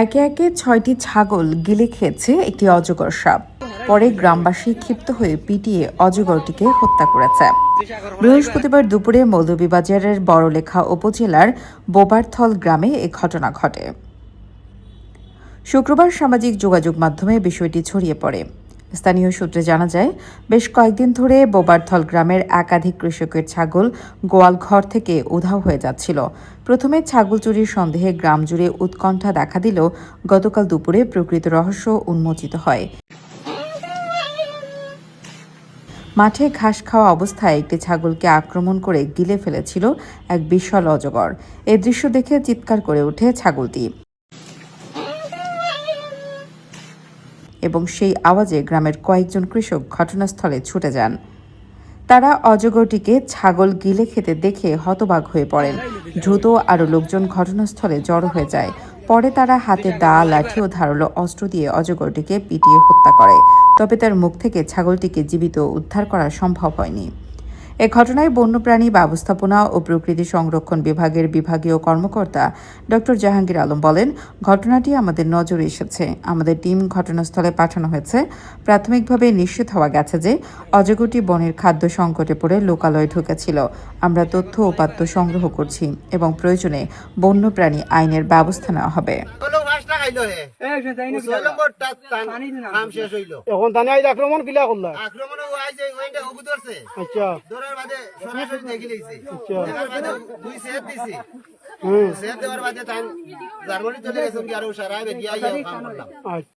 একে একে ছয়টি ছাগল গিলে খেয়েছে একটি অজগর সাপ। পরে গ্রামবাসী ক্ষিপ্ত হয়ে পিটিয়ে অজগরটিকে হত্যা করেছে। বৃহস্পতিবার দুপুরে মৌলভীবাজারের বড়লেখা উপজেলার বোবারথল গ্রামে এ ঘটনা ঘটে। শুক্রবার সামাজিক যোগাযোগ মাধ্যমে বিষয়টি ছড়িয়ে পড়ে। স্থানীয় সূত্রে জানা যায়, বেশ কয়েকদিন ধরে বোবারথল গ্রামের একাধিক কৃষকের ছাগল গোয়াল ঘর থেকে উধাও হয়ে যাচ্ছিল। প্রথমে ছাগল চুরির সন্দেহে গ্রাম জুড়ে উৎকণ্ঠা দেখা দিলেও গতকাল দুপুরে প্রকৃত রহস্য উন্মোচিত হয়। মাঠে ঘাস খাওয়া অবস্থায় একটি ছাগলকে আক্রমণ করে গিলে ফেলেছিল এক বিশাল অজগর। এ দৃশ্য দেখে চিৎকার করে ওঠে ছাগলটি। এবং সেই আওয়াজে গ্রামের কয়েকজন কৃষক ঘটনাস্থলে ছুটে যান। তারা অজগরটিকে ছাগল গিলে খেতে দেখে হতবাক হয়ে পড়েন। দ্রুত আরও লোকজন ঘটনাস্থলে জড়ো হয়ে যায়। পরে তারা হাতে দা লাঠি ও ধারালো অস্ত্র দিয়ে অজগরটিকে পিটিয়ে হত্যা করে। তবে তার মুখ থেকে ছাগলটিকে জীবিত উদ্ধার করা সম্ভব হয়নি। এ ঘটনায় বন্যপ্রাণী ব্যবস্থাপনা ও প্রকৃতি সংরক্ষণ বিভাগের বিভাগীয় কর্মকর্তা ডক্টর জাহাঙ্গীর আলম বলেন ঘটনাটি আমাদের নজরে এসেছে। আমাদের টিম ঘটনাস্থলে পাঠানো হয়েছে। প্রাথমিকভাবে নিশ্চিত হওয়া গেছে যে অজগরটি বনের খাদ্য সংকটে পড়ে লোকালয়ে ঢুকেছিল। আমরা তথ্য উপাত্ত সংগ্রহ করছি এবং প্রয়োজনে বন্যপ্রাণী আইনের ব্যবস্থা নেওয়া হবে। এখন তানে আক্রমণ কিলা করলা? আক্রমণ আইছে ওইটা হবু ধরছে আচ্ছা। ধরার বাদে সরাসরি দেখি লইছে আচ্ছা। দেখার বাদে দুই সেট দিছি হুম। সেট দেওয়ার বাদে তাই জার্মানি চলে গেছে কি আর সারা বেরিয়ে আইয়া কাম করলাম। আচ্ছা।